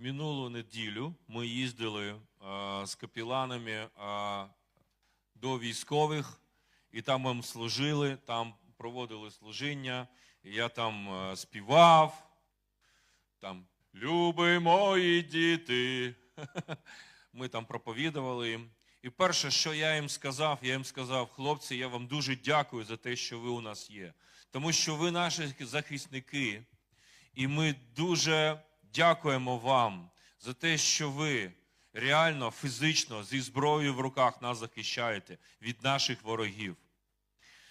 Минулу неділю ми їздили е, з капіланами е, до військових, і там ми служили, там проводили служіння, і я там е, співав, там Люби мої діти. Ми там проповідували їм. І перше, що я їм сказав, я їм сказав, хлопці, я вам дуже дякую за те, що ви у нас є. Тому що ви наші захисники, і ми дуже дякуємо вам за те, що ви реально фізично зі зброєю в руках нас захищаєте від наших ворогів.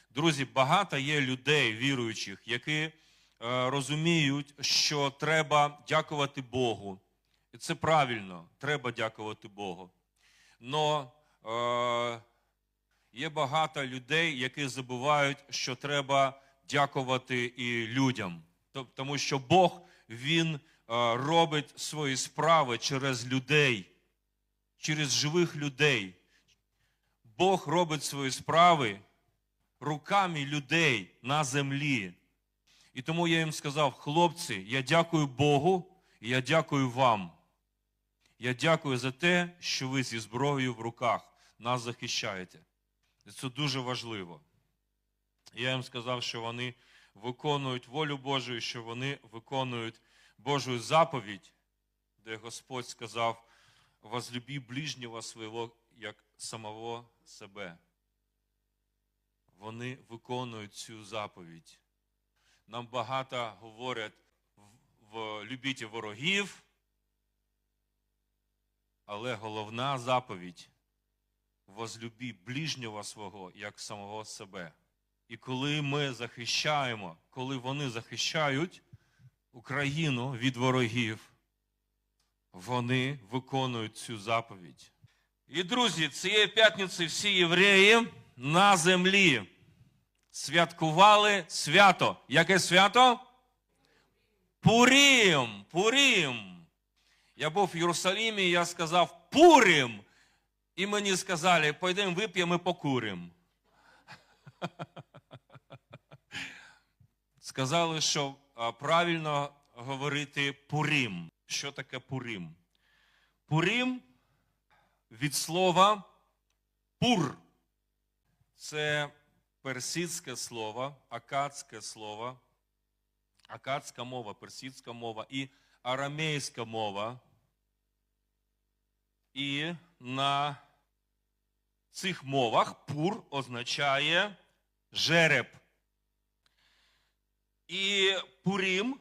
Друзі, багато є людей, віруючих, які е, розуміють, що треба дякувати Богу. І це правильно, треба дякувати Богу. Но е, є багато людей, які забувають, що треба дякувати і людям. Тому що Бог Він робить свої справи через людей, через живих людей. Бог робить свої справи руками людей на землі. І тому я їм сказав, хлопці, я дякую Богу і я дякую вам. Я дякую за те, що ви зі зброєю в руках нас захищаєте. І Це дуже важливо. Я їм сказав, що вони виконують волю Божу, що вони виконують Божу заповідь, де Господь сказав: возлюби ближнього свого як самого себе. Вони виконують цю заповідь. Нам багато говорять в, любіть ворогів, але головна заповідь возлюби ближнього свого як самого себе. І коли ми захищаємо, коли вони захищають Україну від ворогів, вони виконують цю заповідь. І, друзі, цієї п'ятниці всі євреї на землі святкували свято. Яке свято? Пурім, Пурім. Я був в Єрусалимі, і я сказав Пурім. І мені сказали, пойдемо вип'ємо і покуримо. Сказали, що правильно говорити Пурім. Що таке Пурім? Пурім від слова пур. Це персидське слово, акадське слово, акадська мова, персидська мова і арамейська мова. І на цих мовах пур означає жереб. І Пурім,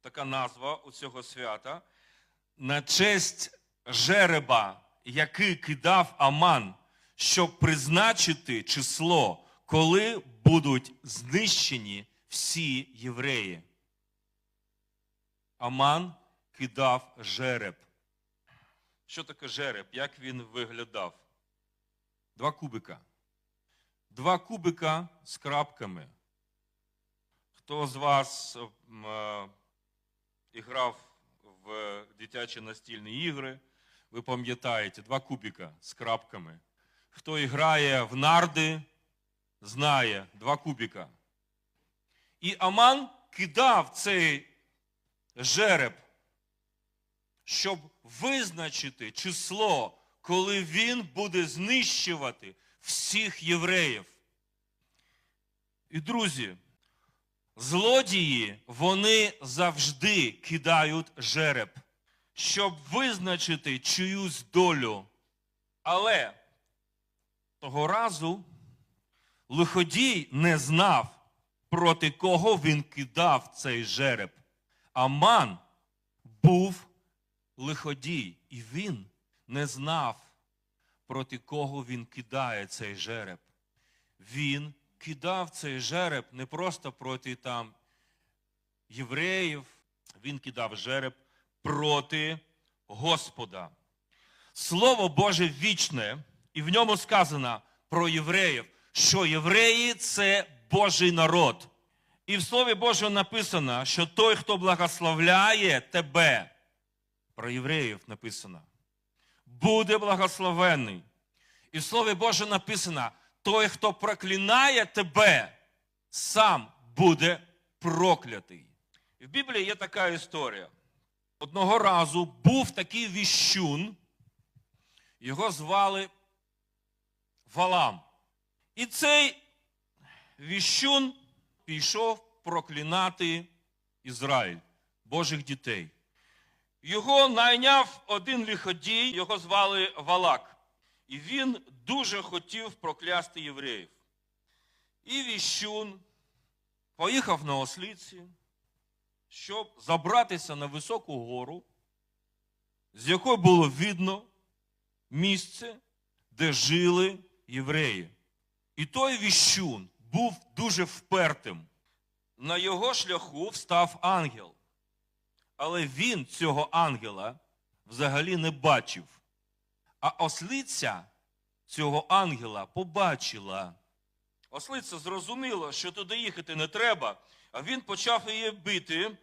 така назва у цього свята, на честь жереба, який кидав Аман, щоб призначити число, коли будуть знищені всі євреї. Аман кидав жереб. Що таке жереб? Як він виглядав? Два кубика. Два кубика з крапками. Хто з вас е, іграв в дитячі настільні ігри, ви пам'ятаєте, два кубика з крапками. Хто грає в нарди, знає два кубика. І Аман кидав цей жереб, щоб визначити число, коли він буде знищувати всіх євреїв. І друзі, злодії, вони завжди кидають жереб, щоб визначити чиюсь долю. Але того разу лиходій не знав, проти кого він кидав цей жереб. Аман був лиходій, і він не знав, проти кого він кидає цей жереб. Він кидав цей жереб не просто проти там євреїв, він кидав жереб проти Господа. Слово Боже вічне, і в ньому сказано про євреїв, що євреї це Божий народ. І в Слові Божому написано, що той, хто благословляє тебе, про євреїв написано, буде благословений. І в Слові Боже написано, той, хто проклинає тебе, сам буде проклятий. В Біблії є така історія. Одного разу був такий віщун, його звали Валам. І цей віщун пішов проклинати Ізраїль, Божих дітей. Його найняв один лиходій, його звали Валак. І він дуже хотів проклясти євреїв. І віщун поїхав на осліці, щоб забратися на високу гору, з якої було видно місце, де жили євреї. І той віщун був дуже впертим. На його шляху встав ангел. Але він цього ангела взагалі не бачив. А ослиця цього ангела побачила. Ослиця зрозуміла, що туди їхати не треба, а він почав її бити.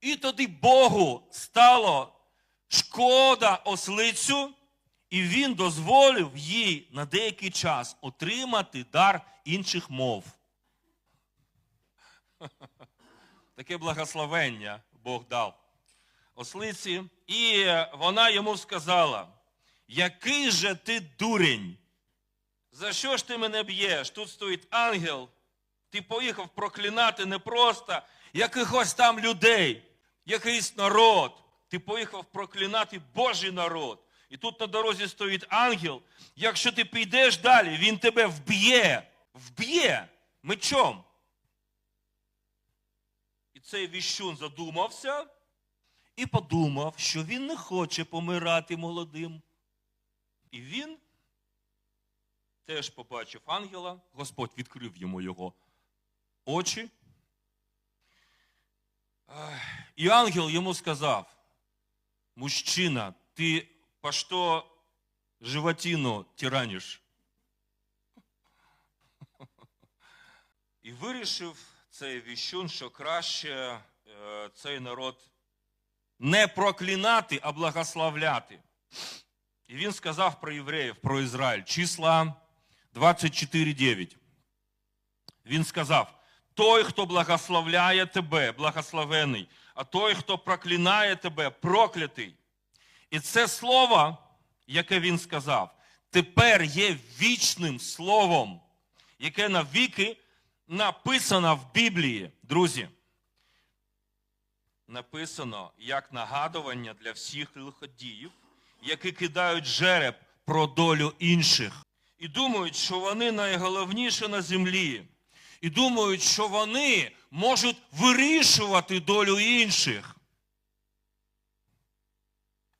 І тоді Богу стало шкода ослицю, і він дозволив їй на деякий час отримати дар інших мов. Таке благословення Бог дав ослиці, і вона йому сказала: який же ти дурень? За що ж ти мене б'єш? Тут стоїть ангел. Ти поїхав проклинати не просто якихось там людей, якийсь народ. Ти поїхав проклинати Божий народ. І тут на дорозі стоїть ангел. Якщо ти підеш далі, він тебе вб'є. Вб'є мечом. І цей віщун задумався і подумав, що він не хоче помирати молодим. І він теж побачив ангела, Господь відкрив йому його очі. І ангел йому сказав: мужчина, ти по що животину? І вирішив цей віщун, що краще е, цей народ не проклинати, а благословляти. І він сказав про євреїв, про Ізраїль, числа 24.9. Він сказав: той, хто благословляє тебе, благословений, а той, хто проклинає тебе, проклятий. І це слово, яке він сказав, тепер є вічним словом, яке навіки написано в Біблії, друзі написано як нагадування для всіх лиходіїв, які кидають жереб про долю інших. І думають, що вони найголовніші на землі. І думають, що вони можуть вирішувати долю інших.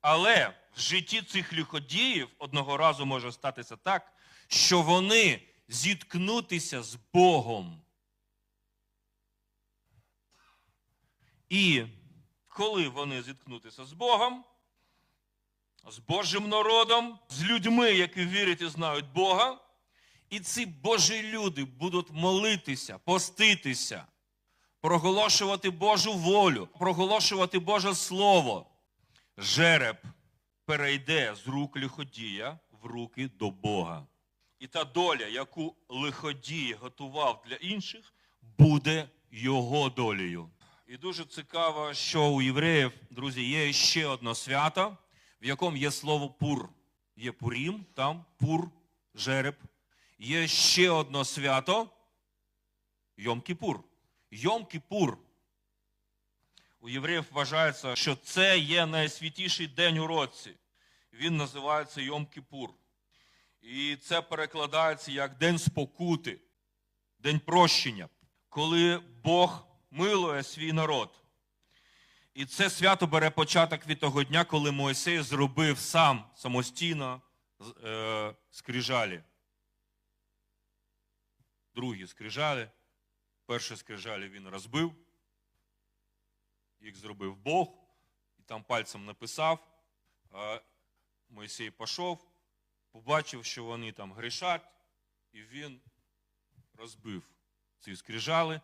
Але в житті цих лиходіїв одного разу може статися так, що вони зіткнутися з Богом. І коли вони зіткнутися з Богом, з Божим народом, з людьми, які вірять і знають Бога, і ці Божі люди будуть молитися, поститися, проголошувати Божу волю, проголошувати Боже Слово. Жереб перейде з рук лиходія в руки до Бога. І та доля, яку лиходій готував для інших, буде його долею. І дуже цікаво, що у євреїв, друзі, є ще одне свято, в якому є слово пур. Є пурім, там пур, жереб. Є ще одне свято Йом-Кіпур. Йом-Кіпур. У євреїв вважається, що це є найсвятіший день у році. Він називається Йом-Кіпур. І це перекладається як День спокути, День прощення, коли Бог милує свій народ. І це свято бере початок від того дня, коли Моїсей зробив сам самостійно е, скрижалі. Другі скрижалі. Перші скрижалі він розбив, їх зробив Бог, і там пальцем написав. А Мойсей пішов, побачив, що вони там грішать, і він розбив ці скрижали.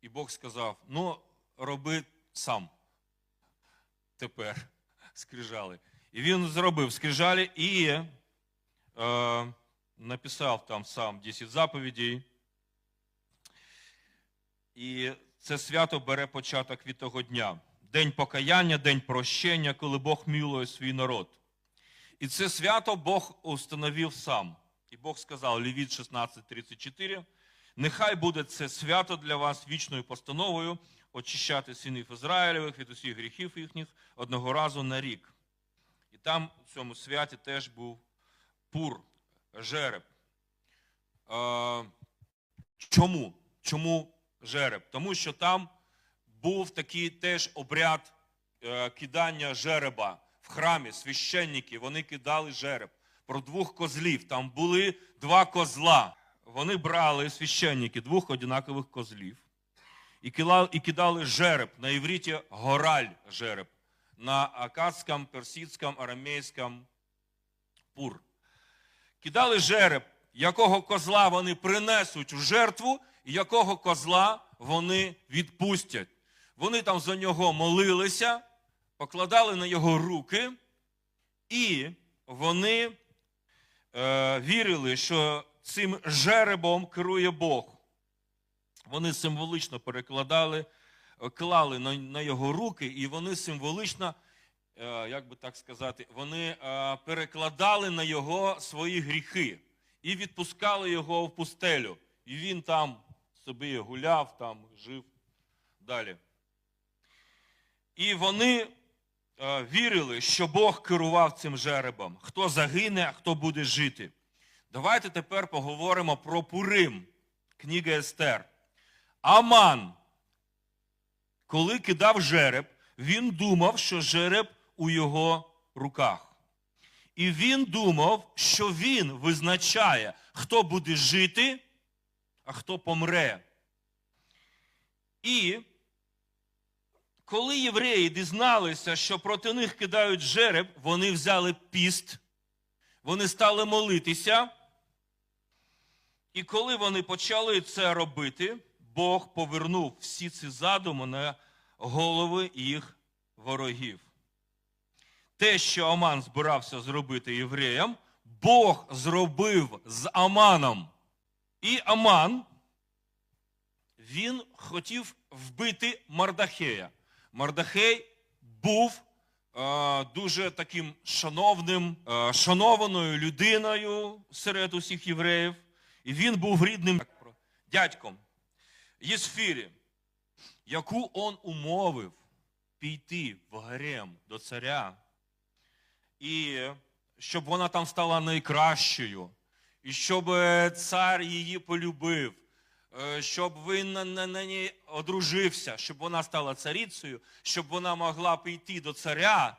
І Бог сказав: ну, роби сам тепер скрижали. І він зробив скрижалі і е, написав там сам 10 заповідей. І це свято бере початок від того дня. день покаяння, день прощення, коли Бог милує свій народ. І це свято Бог установив сам. І Бог сказав, Левіт 16.34, нехай буде це свято для вас вічною постановою очищати синів Ізраїлевих від усіх гріхів їхніх одного разу на рік. І там у цьому святі теж був пур, жереб. Чому? Чому жереб? Тому що там був такий теж обряд е, кидання жереба в храмі. Священники, вони кидали жереб. Про двох козлів. Там були два козла. Вони брали священники двох однакових козлів і кидали жереб на івриті гораль жереб, на акадському, персидському, арамейському пур. Кидали жереб, якого козла вони принесуть у жертву, і якого козла вони відпустять. Вони там за нього молилися, покладали на його руки, і вони е, вірили, що цим жеребом керує Бог. Вони символично перекладали, е, клали на, на його руки, і вони символично, е, як би так сказати, вони е, перекладали на його свої гріхи і відпускали його в пустелю. І він там собі гуляв, там жив далі. І вони вірили, що Бог керував цим жеребом. Хто загине, а хто буде жити. Давайте тепер поговоримо про Пурим, книга Естер. Аман, коли кидав жереб, він думав, що жереб у його руках. І він думав, що він визначає, хто буде жити, а хто помре. І коли євреї дізналися, що проти них кидають жереб, вони взяли піст, вони стали молитися. І коли вони почали це робити, Бог повернув всі ці задуми на голови їх ворогів. Те, що Аман збирався зробити євреям, Бог зробив з Аманом. І Аман, він хотів вбити Мардахея. Мардахей був е, дуже таким шановним, е, шанованою людиною серед усіх євреїв. І він був рідним дядьком Єсфірі, яку он умовив піти в гарем до царя, і щоб вона там стала найкращою, і щоб е, цар її полюбив, е, щоб він на, на, на ній одружився, щоб вона стала царицею, щоб вона могла піти до царя,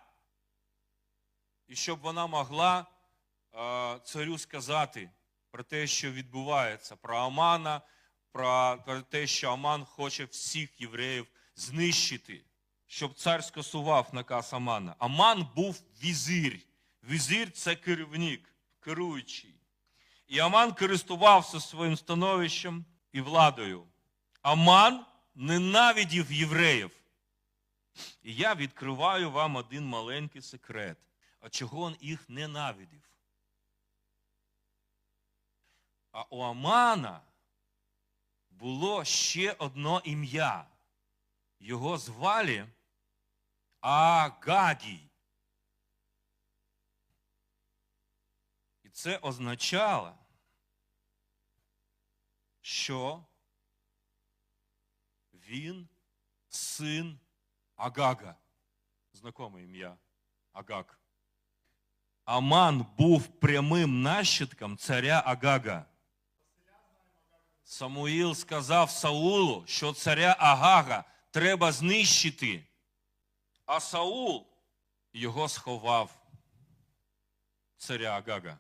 і щоб вона могла е, царю сказати про те, що відбувається, про Амана, про, те, що Аман хоче всіх євреїв знищити, щоб цар скасував наказ Амана. Аман був візир. Візир це керівник, керуючий. І Аман користувався своїм становищем і владою. Аман ненавидів євреїв. І я відкриваю вам один маленький секрет. А чого він їх ненавидів? А у Амана було ще одно ім'я. Його звали Агагій. І це означало, що він син Агага. Знакоме ім'я Агаг. Аман був прямим нащадком царя Агага. Самуїл сказав Саулу, що царя Агага треба знищити. А Саул його сховав. Царя Агага.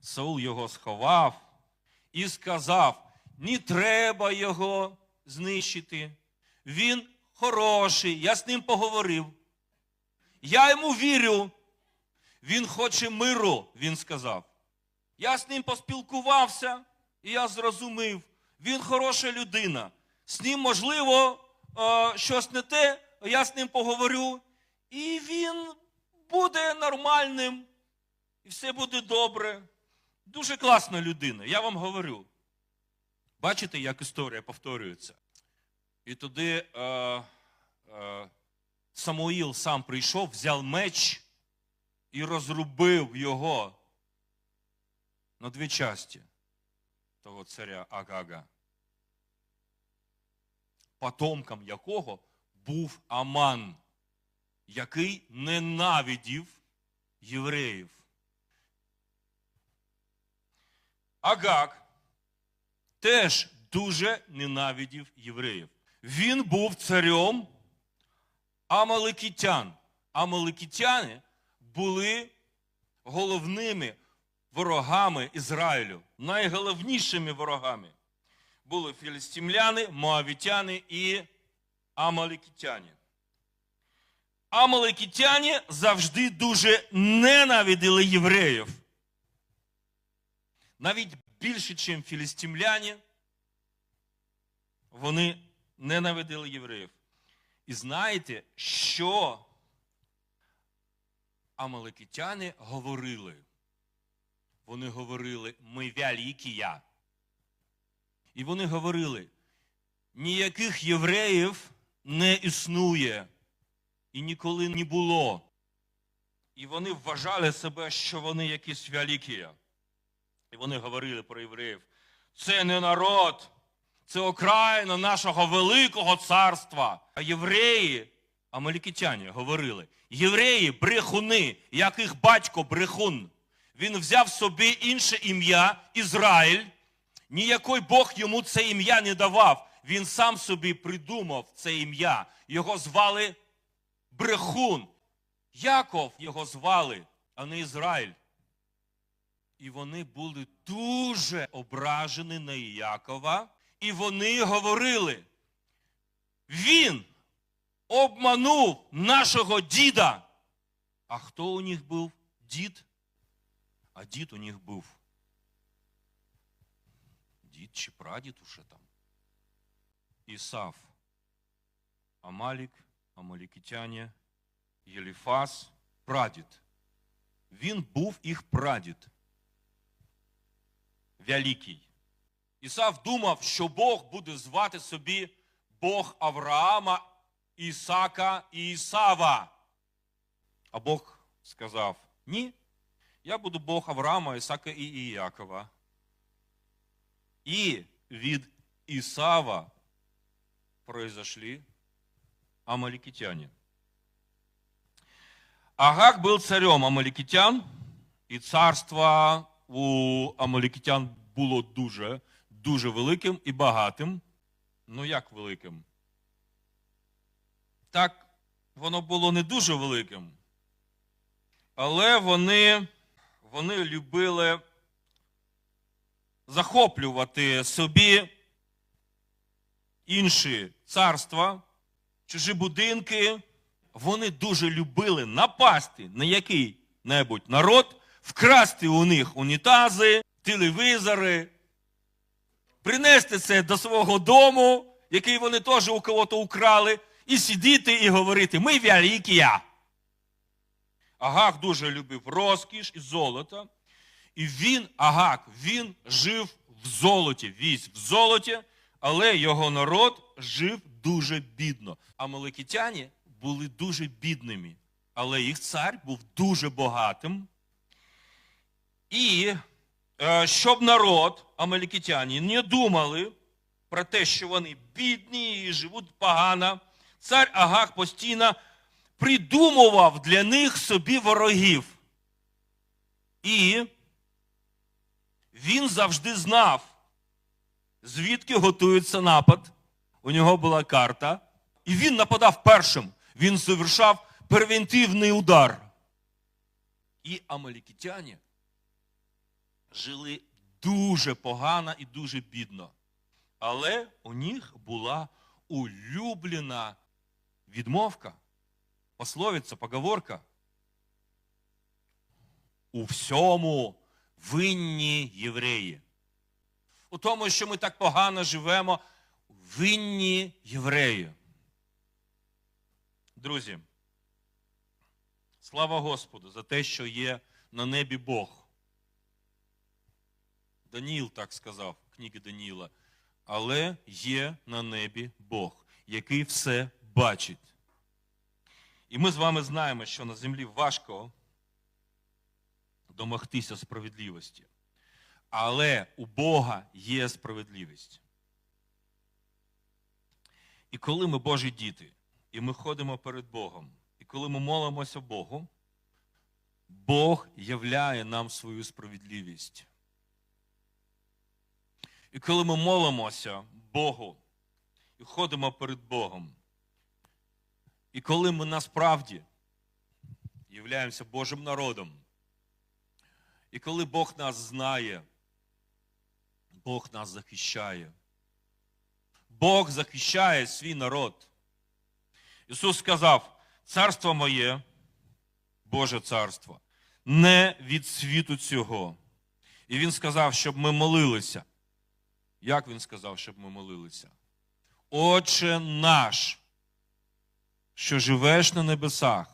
Саул його сховав і сказав: не треба його знищити. Він хороший, я з ним поговорив. Я йому вірю. Він хоче миру, він сказав. Я з ним поспілкувався, і я зрозумів, він хороша людина. З ним, можливо, е, щось не те, я з ним поговорю, і він буде нормальним, і все буде добре. Дуже класна людина, я вам говорю. Бачите, як історія повторюється? І туди е, е, Самуїл сам прийшов, взяв меч і розрубив його на дві часті того царя Агага, потомком якого був Аман, який ненавидів євреїв. Агаг теж дуже ненавидів євреїв. Він був царем Амаликітян. Амаликітяни були головними ворогами Ізраїлю, найголовнішими ворогами. Були філістимляни, моавітяни і амаликітяни. Амаликітяни завжди дуже ненавиділи євреїв. Навіть більше, ніж філістимляні, вони ненавиділи євреїв. І знаєте, що амаликитяни говорили? Вони говорили, ми великія. І вони говорили, ніяких євреїв не існує і ніколи не було. І вони вважали себе, що вони якісь великі. І вони говорили про євреїв. Це не народ, це окраїна нашого великого царства. А євреї, амалікитяні, говорили, євреї брехуни, яких батько брехун. Він взяв собі інше ім'я Ізраїль. Ніякий Бог йому це ім'я не давав. Він сам собі придумав це ім'я. Його звали Брехун. Яков його звали, а не Ізраїль. І вони були дуже ображені на Якова. І вони говорили, він обманув нашого діда. А хто у них був дід? А дід у них був. Дід чи прадід уже там. Ісав. Амалік, Амалікітяне, Єліфас, прадід. Він був їх прадід. Великий. Ісав думав, що Бог буде звати собі Бог Авраама, Ісака і Ісава. А Бог сказав: Ні, я буду Бог Авраама, Ісака і Іякова. І від Ісава произошли амаликитяне. Агак был царем амаликитян, і царство у амаликитян було дуже, дуже великим і багатим. Ну як великим? Так, воно було не дуже великим. Але вони, вони любили захоплювати собі інші царства, чужі будинки. Вони дуже любили напасти на який-небудь народ, вкрасти у них унітази, телевізори, принести це до свого дому, який вони теж у кого-то украли, і сидіти і говорити: ми великія. Агак дуже любив розкіш і золото. І він, Агак, він жив в золоті, весь в золоті, але його народ жив дуже бідно. А маликитяні були дуже бідними, але їх цар був дуже багатим. І е, щоб народ, амалікитяні, не думали про те, що вони бідні і живуть погано, цар Агак постійно придумував для них собі ворогів. І він завжди знав, звідки готується напад. У нього була карта. І він нападав першим. Він завершав превентивний удар. І амалікітяні жили дуже погано і дуже бідно. Але у них була улюблена відмовка, пословиця, поговорка. У всьому винні євреї. У тому, що ми так погано живемо, винні євреї. Друзі, слава Господу за те, що є на небі Бог. Даніл так сказав, в книги Даніла. Але є на небі Бог, який все бачить. І ми з вами знаємо, що на землі важко домогтися справедливості. Але у Бога є справедливість. І коли ми Божі діти, і ми ходимо перед Богом, і коли ми молимося Богу, Бог являє нам свою справедливість. І коли ми молимося Богу і ходимо перед Богом, і коли ми насправді являємося Божим народом, і коли Бог нас знає, Бог нас захищає. Бог захищає свій народ. Ісус сказав: Царство моє, Боже царство, не від світу цього. І Він сказав, щоб ми молилися. Як Він сказав, щоб ми молилися? Отче наш, що живеш на небесах,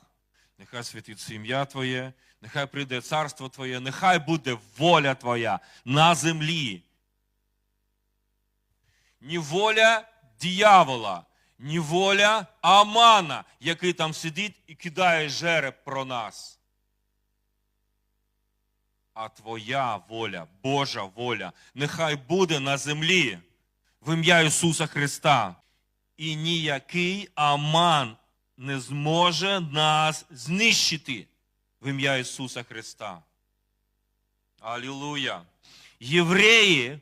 нехай святиться ім'я Твоє, нехай прийде царство Твоє, нехай буде воля Твоя на землі. Ні воля диявола, ні воля Амана, який там сидить і кидає жереб про нас. А Твоя воля, Божа воля, нехай буде на землі в ім'я Ісуса Христа. І ніякий Аман не зможе нас знищити в ім'я Ісуса Христа. Алілуя! Євреї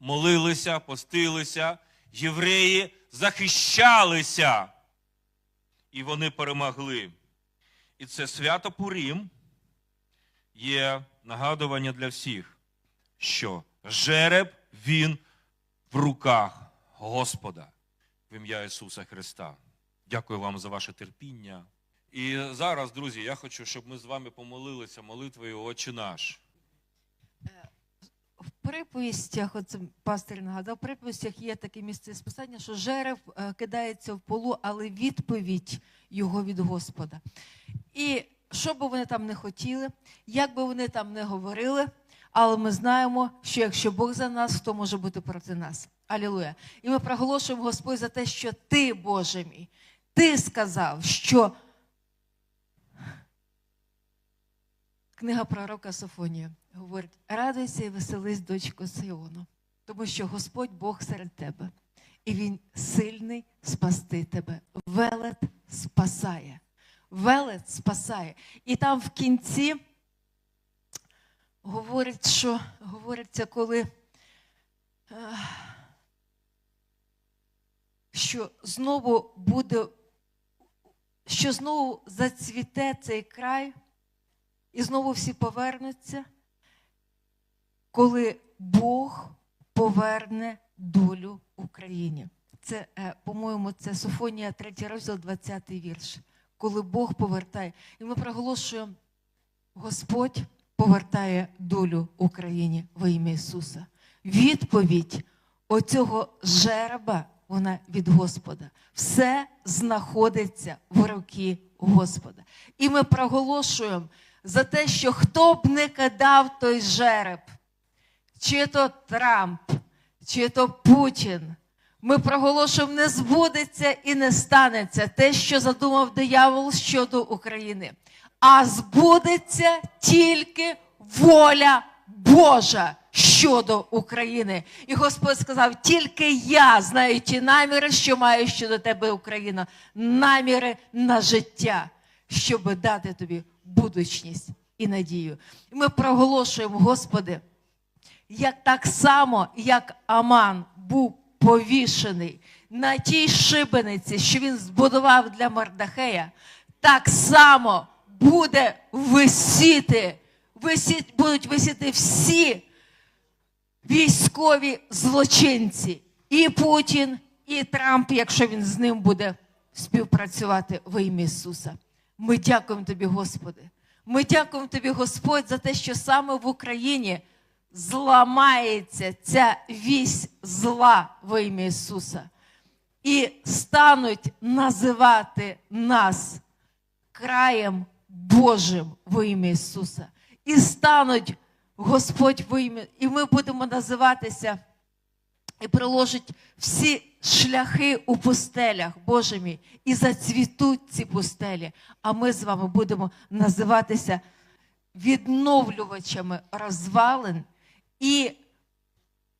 молилися, постилися, євреї захищалися, і вони перемогли. І це свято Пурім є нагадування для всіх, що жереб він в руках Господа в ім'я Ісуса Христа. Дякую вам за ваше терпіння. І зараз, друзі, я хочу, щоб ми з вами помолилися молитвою Отче наш. В приповістях, оце пастир нагадав, в приповістях є таке місце списання, що жереб е, кидається в полу, але відповідь його від Господа. І що би вони там не хотіли, як би вони там не говорили, але ми знаємо, що якщо Бог за нас, хто може бути проти нас? Алілуя. І ми проголошуємо Господь за те, що ти, Боже мій, ти сказав, що Книга пророка Софонія говорить: радуйся і веселись, дочко Сіону, тому що Господь Бог серед тебе, і Він сильний спасти тебе. Велет спасає. Велет спасає. І там в кінці говорить, що говориться, коли. е, Що знову буде, що знову зацвіте цей край, і знову всі повернуться, коли Бог поверне долю Україні. Це, е, по-моєму, це Софонія 3 розділ, 20 вірш. Коли Бог повертає. І ми проголошуємо, Господь повертає долю Україні во ім'я Ісуса. Відповідь оцього жереба, вона від Господа. Все знаходиться в руки Господа. І ми проголошуємо за те, що хто б не кидав той жереб, чи то Трамп, чи то Путін. Ми проголошуємо, не збудеться і не станеться те, що задумав диявол щодо України. А збудеться тільки воля Божа щодо України. І Господь сказав: тільки я знаю ті наміри, що маю щодо тебе, Україна, наміри на життя, щоб дати тобі будучність і надію. І ми проголошуємо, Господи, як так само, як Аман був повішений на тій шибениці, що він збудував для Мардахея, так само буде висіти, висіти будуть висіти всі військові злочинці, і Путін, і Трамп, якщо він з ним буде співпрацювати во ім'я Ісуса. Ми дякуємо Тобі, Господи. Ми дякуємо Тобі, Господь, за те, що саме в Україні зламається ця вісь зла во ім'я Ісуса. І стануть називати нас краєм Божим во ім'я Ісуса. І стануть Господь ім'я, і ми будемо називатися і приложить всі шляхи у пустелях, Боже мій, і зацвітуть ці пустелі. А ми з вами будемо називатися відновлювачами розвалин і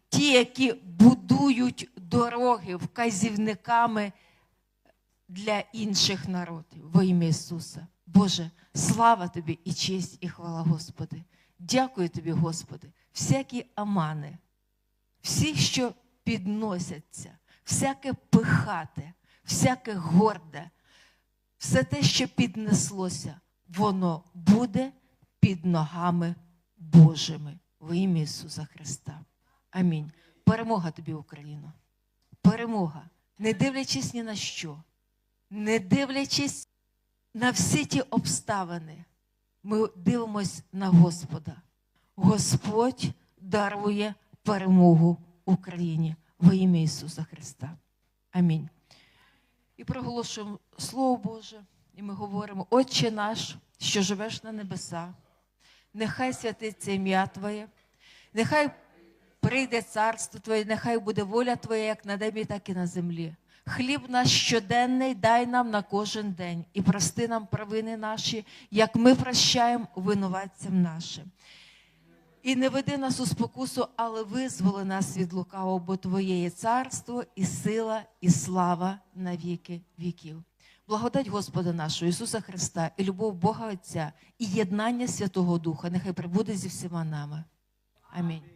ті, які будують дороги вказівниками для інших народів во ім'я Ісуса. Боже, слава тобі і честь, і хвала, Господи. Дякую тобі, Господи. Всякі амани, всі, що підносяться, всяке пихате, всяке горде, все те, що піднеслося, воно буде під ногами Божими во ім'я Ісуса Христа. Амінь. Перемога тобі, Україно. Перемога. Не дивлячись ні на що, не дивлячись на всі ті обставини, ми дивимось на Господа. Господь дарує перемогу Україні во ім'я Ісуса Христа. Амінь. І проголошуємо Слово Боже, і ми говоримо: Отче наш, що живеш на небесах, нехай святиться ім'я Твоє, нехай прийде царство Твоє, нехай буде воля Твоя, як на небі, так і на землі. Хліб наш щоденний дай нам на кожен день і прости нам провини наші, як ми прощаємо винуватцям нашим. І не веди нас у спокусу, але визволи нас від лукавого, бо Твоє є царство, і сила, і слава на віки віків. Благодать Господа нашого Ісуса Христа, і любов Бога Отця, і єднання Святого Духа, нехай прибуде зі всіма нами. Амінь.